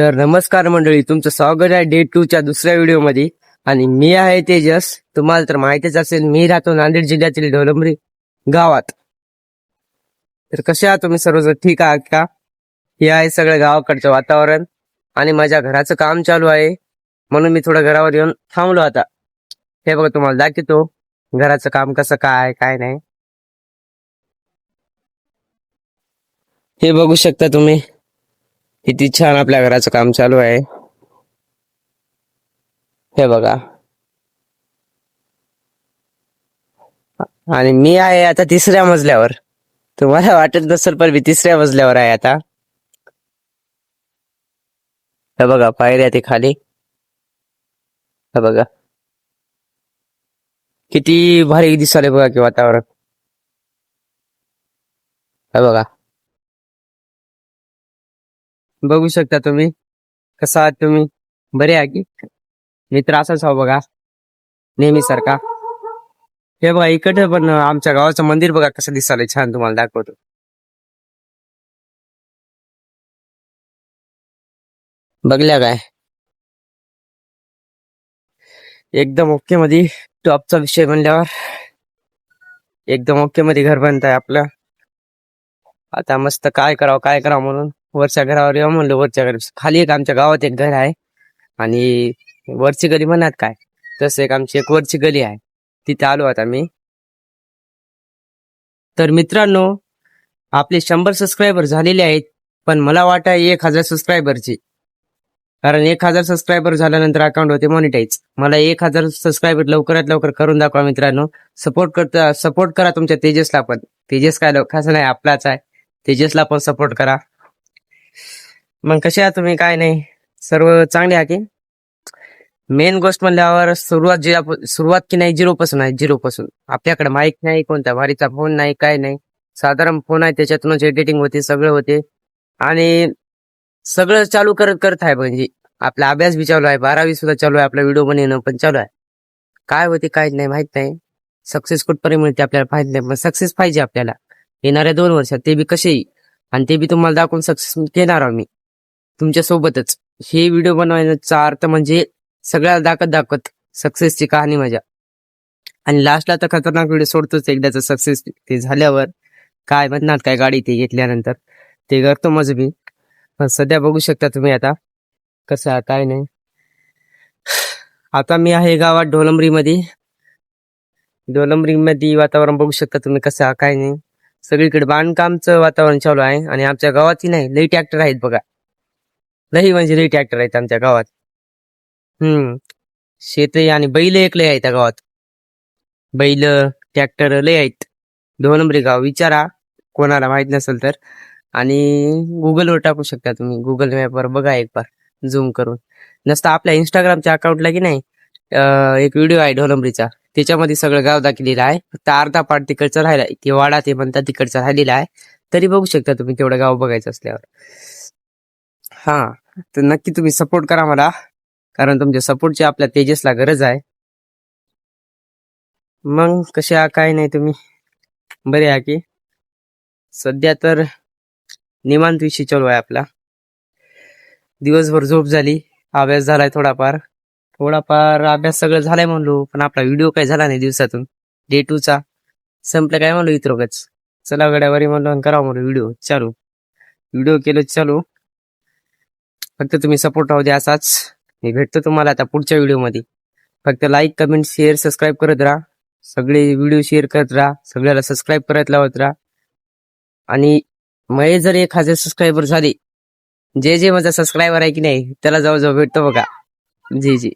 तर नमस्कार मंडळी तुमचं स्वागत आहे डे टू च्या दुसऱ्या व्हिडिओमध्ये आणि मी आहे तेजस. तुम्हाला तर माहितीच असेल मी राहतो नांदेड जिल्ह्यातील ढोलंबरी गावात. तर कसे आहात तुम्ही सर्वजण? ठीक आहात का? हे आहे सगळं गावाकडचं वातावरण. आणि माझ्या घराचं काम चालू आहे. म्हणून मी थोडं घरावर येऊन थांबलो आता. हे बघा तुम्हाला दाखवतो. घराचं काम कसं काय काय नाही. हे बघू शकता तुम्ही. किती छान आपल्या घराचं काम चालू आहे. हे बघा. आणि मी आहे आता तिसऱ्या मजल्यावर. तुम्हाला वाटत नसेल पण मी तिसऱ्या मजल्यावर आहे आता. हे बघा पायऱ्या ते खाली. हे बघा. किती भारी दिसाले बघा की वातावरण. हे बघा. बघू शकता तुम्ही. कसा आहात तुम्ही? बरे आहे की? मी त्रासच हो बघा. नेहमी सारखा हे बघा इकडे पण आमच्या गावाचं मंदिर बघा कसं दिसायला छान तुम्हाला दाखवतो. बघल्या काय? एकदम ओके मध्ये टॉपचा विषय म्हणल्यावर एकदम ओके मध्ये घर बनत आहे आपलं. आता मस्त काय करावं काय करावं म्हणून. वरच्या घरावर येऊ म्हणलं वरच्या घरी. खाली एक आमच्या गावात एक घर आहे आणि वरची गली म्हणत काय? तसं एक आमची एक वरची गली आहे. तिथे आलो आता मी. तर मित्रांनो आपले शंभर सबस्क्रायबर झालेले आहेत पण मला वाटत एक हजार सबस्क्रायबरची कारण एक हजार सबस्क्रायबर झाल्यानंतर अकाउंट होते मॉनिटाईज मला एक हजार सबस्क्रायबर लवकरात लवकर करून दाखवा मित्रांनो. सपोर्ट करता सपोर्ट करा तुमच्या तेजसला पण. तेजस काय खास नाही आपलाच आहे. तेजसला पण सपोर्ट करा. मग कसे आहात तुम्ही? काय नाही. सर्व चांगले आहे की? मेन गोष्ट म्हणल्यावर सुरुवात जी सुरुवात की नाही झिरो पासून आहे झिरो पासून आपल्याकडे माईक नाही कोणत्या भारीचा फोन नाही काय नाही. साधारण फोन आहे त्याच्यातूनच एडिटिंग होते सगळं होते. आणि सगळं चालू करत करत आहे म्हणजे आपला अभ्यास बी चालू आहे बारावी सुद्धा चालू आहे आपला व्हिडिओ बनवणं पण चालू आहे. काय होते काय नाही माहीत नाही. सक्सेस कुठपर्यंत मिळते आपल्याला माहीत नाही. पण सक्सेस पाहिजे आपल्याला. येणाऱ्या दोन वर्षात ते बी कसे आणि ते बी तुम्हाला दाखवून सक्सेस घेणार आहोत मी. तुमच्यासोबतच. हे व्हिडिओ बनवायचा अर्थ म्हणजे सगळ्याला दाखत दाखत सक्सेसची कहाणी माझ्या. आणि लास्टला तर खतरनाक व्हिडिओ सोडतोच एकदाच सक्सेस ते झाल्यावर. काय म्हणणार काय गाडी ते घेतल्यानंतर. ते करतो माझं मी पण सध्या बघू शकता तुम्ही आता. कसं काय नाही. आता मी आहे गावात डोलंबरीमध्ये डोलंबरीमध्ये वातावरण बघू शकता तुम्ही कसं काय नाही. सगळीकडे बांधकामचं वातावरण चालू आहे आणि आमच्या गावातही नाही लई ट्रॅक्टर आहेत बघा. लई म्हणजे लई ट्रॅक्टर आहेत आमच्या गावात. हम्म. शेतही आणि बैल एक लय आहेत त्या गावात. बैल ट्रॅक्टर लय आहेत. दोन नंबरी गाव. विचारा कोणाला माहीत नसेल तर. आणि गुगलवर टाकू शकता तुम्ही. गुगल मॅपवर बघा एक बार झूम करून. नसतं आपल्या इंस्टाग्रामच्या अकाउंटला की नाही एक व्हिडिओ आहे ढोलंबरीचा त्याच्यामध्ये सगळं गाव दाखवलेलं आहे. फक्त अर्धा पार्ट तिकडचं राहिला ते वाडा ते म्हणतात तिकडचा राहिलेला आहे. तरी बघू शकता तुम्ही तेवढं गाव बघायचं असल्यावर. हा तर नक्की तुम्ही सपोर्ट करा मला कारण तुमच्या सपोर्टची आपल्या तेजसला गरज आहे. मग कशा काय नाही तुम्ही. बरे आहे की. सध्या तर निवांत विषय चालू आहे आपला. दिवसभर झोप झाली अभ्यास झालाय थोडाफार. थोडाफार अभ्यास सगळं झालाय म्हणलो पण आपला व्हिडिओ काय झाला नाही दिवसातून. डे चा. संपलं काय म्हणलो इतरोगच चला गड्यावरी म्हणलो करा म्हणलो व्हिडिओ चालू. व्हिडिओ केलं चालू. फक्त तुम्ही सपोर्ट राहू द्या असाच. मी भेटतो तुम्हाला आता पुढच्या व्हिडिओमध्ये फक्त लाईक कमेंट शेअर सबस्क्राईब करत राहा. सगळे व्हिडिओ शेअर करत राहा. सगळ्याला सबस्क्राईब करत लावत राहा. आणि मये जर एक हजार सबस्क्रायबर झाले जे जे माझा सबस्क्रायबर आहे की नाही त्याला जवळजवळ भेटतो बघा. जी जी.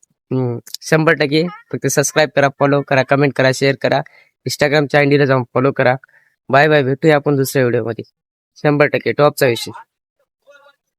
शंभर टक्के. फक्त सबस्क्राईब करा फॉलो करा कमेंट करा शेअर करा. इंस्टाग्रामच्या आयडीला जाऊन फॉलो करा. बाय बाय भेटूया आपण दुसऱ्या व्हिडिओमध्ये शंभर टक्के. टॉपचा विषय.